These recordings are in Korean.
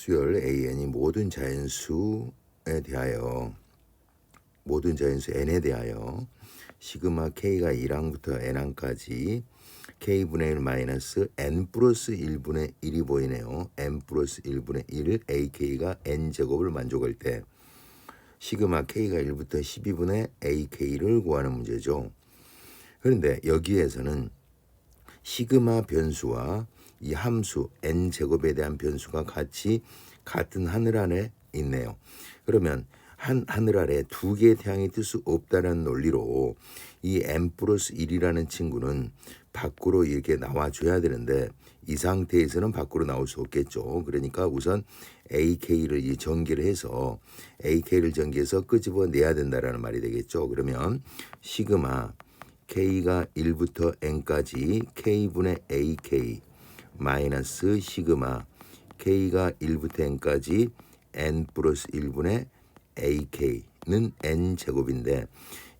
수열 AN이 모든 자연수에 대하여 모든 자연수 n에 대하여 시그마 k가 1항부터 n항까지 k분의 1 마이너스 n 플러스 1분의 1이 보이네요. n 플러스 1분의 1 ak가 n 제곱을 만족할 때 시그마 k가 1부터 12분의 ak를 구하는 문제죠. 그런데 여기에서는 시그마 변수와 이 함수 n 제곱에 대한 변수가 같이 같은 하늘 안에 있네요. 그러면 한 하늘 아래 두 개의 태양이 뜰 수 없다는 논리로 이 n 플러스 1이라는 친구는 밖으로 이렇게 나와줘야 되는데 이 상태에서는 밖으로 나올 수 없겠죠. 그러니까 우선 AK를 이 전개를 해서 AK를 전개해서 끄집어내야 된다라는 말이 되겠죠. 그러면 시그마 K가 1부터 N까지 K분의 AK 마이너스 시그마 K가 1부터 N까지 N 플러스 1분의 AK는 N 제곱인데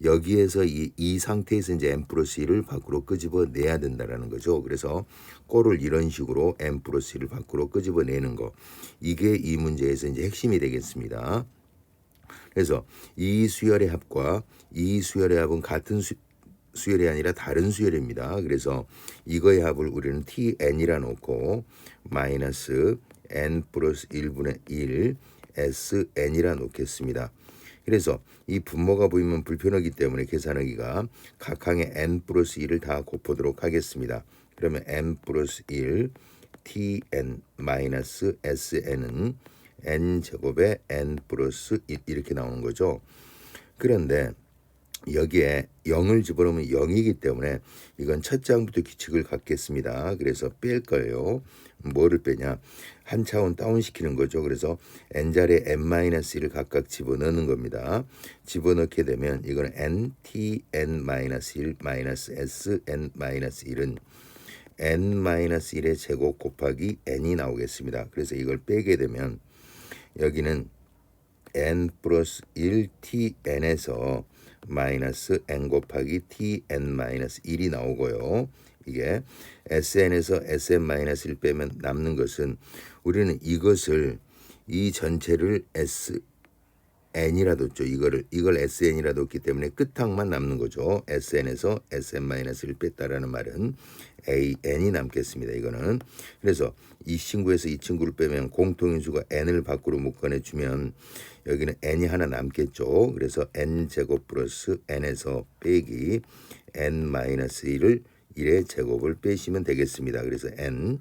여기에서 이, 이 상태에서 이제 n 플러스 1을 밖으로 끄집어 내야 된다라는 거죠. 그래서 꼴을 이런 식으로 n 플러스 1을 밖으로 끄집어 내는 거 이게 이 문제에서 이제 핵심이 되겠습니다. 그래서 이 수열의 합과 이 수열의 합은 같은 수, 수열이 아니라 다른 수열입니다. 그래서 이거의 합을 우리는 tn이라 놓고 마이너스 n 플러스 1분의 1 sn이라 놓겠습니다. 그래서 이 분모가 보이면 불편하기 때문에 계산하기가 각 항의 n 플러스 1을 다 곱하도록 하겠습니다. 그러면 n 플러스 1 tn 마이너스 sn은 n 제곱에 n 플러스 1 이렇게 나오는 거죠. 그런데 여기에 0을 집어넣으면 0이기 때문에 이건 첫 장부터 규칙을 갖겠습니다. 그래서 뺄 거예요. 뭐를 빼냐? 한 차원 다운시키는 거죠. 그래서 n자리에 n-1을 각각 집어넣는 겁니다. 집어넣게 되면 이거는 n, t, n-1 마이너스 s, n-1은 n-1의 제곱 곱하기 n이 나오겠습니다. 그래서 이걸 빼게 되면 여기는 n 플러스 1tn에서 마이너스 n 곱하기 tn 마이너스 1이 나오고요. 이게 sn에서 sn 마이너스 1 빼면 남는 것은 우리는 이것을 이 전체를 s n이라 뒀죠. 이거를 이걸 sn이라 뒀기 때문에 끝항만 남는 거죠. sn에서 sn 마이너스 1 뺐다라는 말은 an이 남겠습니다. 이거는 그래서 이 친구에서 이 친구를 빼면 공통인수가 n을 밖으로 묶어내 주면 여기는 n이 하나 남겠죠. 그래서 n 제곱 플러스 n에서 빼기 n 마이너스 1을 1의 제곱을 빼시면 되겠습니다. 그래서 n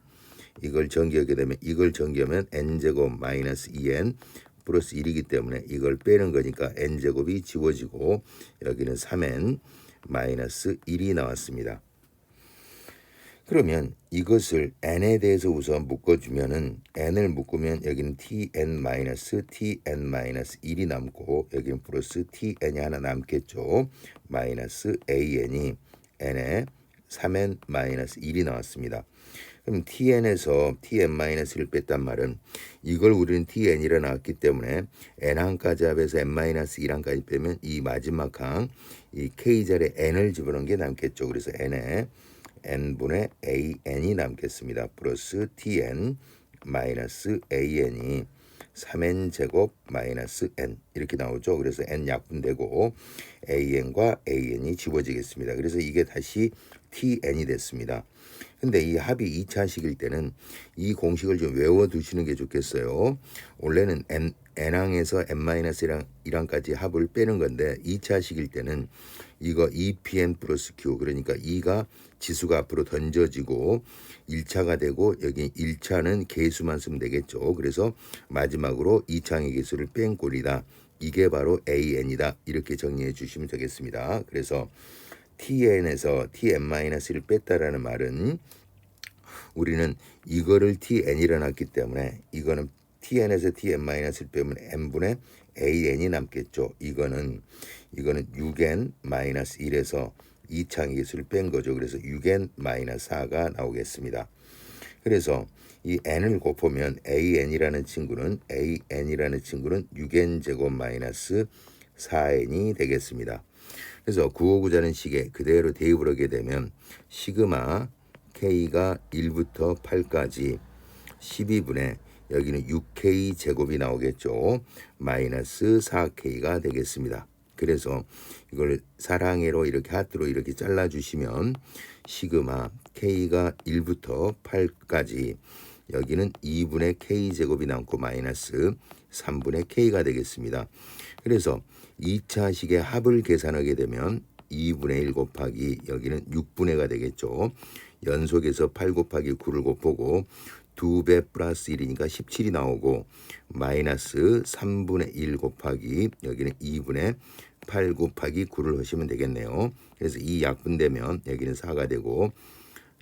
이걸 전기하게 되면 이걸 전기하면 n 제곱 마이너스 2n 플러스 1이기 때문에 이걸 빼는 거니까 n 제곱이 지워지고 여기는 3n 마이너스 1이 나왔습니다. 그러면 이것을 n에 대해서 우선 묶어주면은 n을 묶으면 여기는 tn 마이너스 tn 마이너스 1이 남고 여기는 플러스 tn이 하나 남겠죠. 마이너스 an이 n에 3n 마이너스 1이 나왔습니다. 그럼 tn에서 tn-1을 뺐단 말은 이걸 우리는 tn이라 나왔기 때문에 n항까지 합해서 n-1항까지 빼면 이 마지막 항 이 k자리에 n을 집어넣은 게 남겠죠. 그래서 n에 n분의 an이 남겠습니다. 플러스 tn 마이너스 an이 3n 제곱 마이너스 n 이렇게 나오죠. 그래서 n 약분되고 an과 an이 지워지겠습니다. 그래서 이게 다시 tn이 됐습니다. 근데 이 합이 2차식일 때는 이 공식을 좀 외워두시는 게 좋겠어요. 원래는 n, n항에서 n-1항까지 합을 빼는 건데 2차식일 때는 이거 2pn 플러스 q 그러니까 2가 지수가 앞으로 던져지고 1차가 되고 여기 1차는 개수만 쓰면 되겠죠. 그래서 마지막으로 2차의 개수를 뺀 꼴이다. 이게 바로 an이다. 이렇게 정리해 주시면 되겠습니다. 그래서 tn에서 tn-1을 뺐다라는 말은 우리는 이거를 tn이라 놨기 때문에 이거는 tn에서 tn-을 빼면 n분의 an이 남겠죠. 이거는 이거는 6n 마이너스 1에서 2창의 개수를 뺀 거죠. 그래서 6n 마이너스 4가 나오겠습니다. 그래서 이 n을 곱하면 an이라는 친구는 an이라는 친구는 6n 제곱 마이너스 4n이 되겠습니다. 그래서 구호구자는 식에 그대로 대입을 하게 되면 시그마 k가 1부터 8까지 12분의 여기는 6K 제곱이 나오겠죠. 마이너스 4K가 되겠습니다. 그래서 이걸 사랑해로 이렇게 하트로 이렇게 잘라 주시면 시그마 K가 1부터 8까지 여기는 2분의 K 제곱이 남고 마이너스 3분의 K가 되겠습니다. 그래서 2차 식의 합을 계산하게 되면 2분의 1 곱하기 여기는 6분의 가 되겠죠. 연속에서 8 곱하기 9를 곱보고 2배 플러스 1이니까 17이 나오고 마이너스 3분의 1 곱하기 여기는 2분의 8 곱하기 9를 하시면 되겠네요. 그래서 이 약분되면 여기는 4가 되고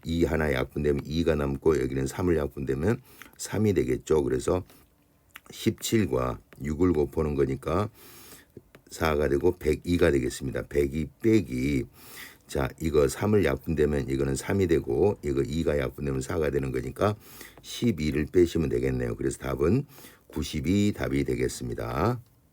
이 하나 약분되면 2가 남고 여기는 3을 약분되면 3이 되겠죠. 그래서 17과 6을 곱하는 거니까 4가 되고 102가 되겠습니다. 102 빼기 자 이거 3을 약분되면 이거는 3이 되고 이거 2가 약분되면 4가 되는 거니까 12를 빼시면 되겠네요. 그래서 답은 92 답이 되겠습니다.